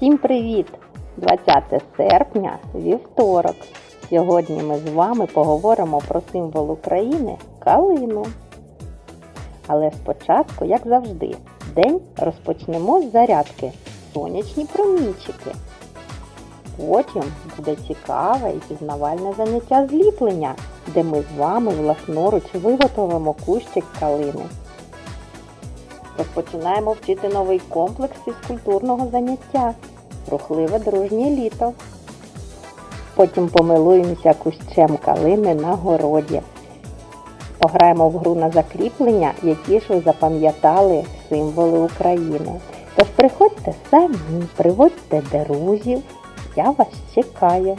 Всім привіт! 20 серпня, вівторок. Сьогодні ми з вами поговоримо про символ України калину. Але спочатку, як завжди, день розпочнемо з зарядки сонячні промінчики. Потім буде цікаве і пізнавальне заняття зліплення, де ми з вами власноруч виготовимо кущик калини. Розпочинаємо вчити новий комплекс фізкультурного заняття рухливе дружнє літо. Потім помилуємося кущем калини на городі. Пограємо в гру на закріплення, які ж ви запам'ятали символи України. Тож приходьте самі, приводьте друзів. Я вас чекаю.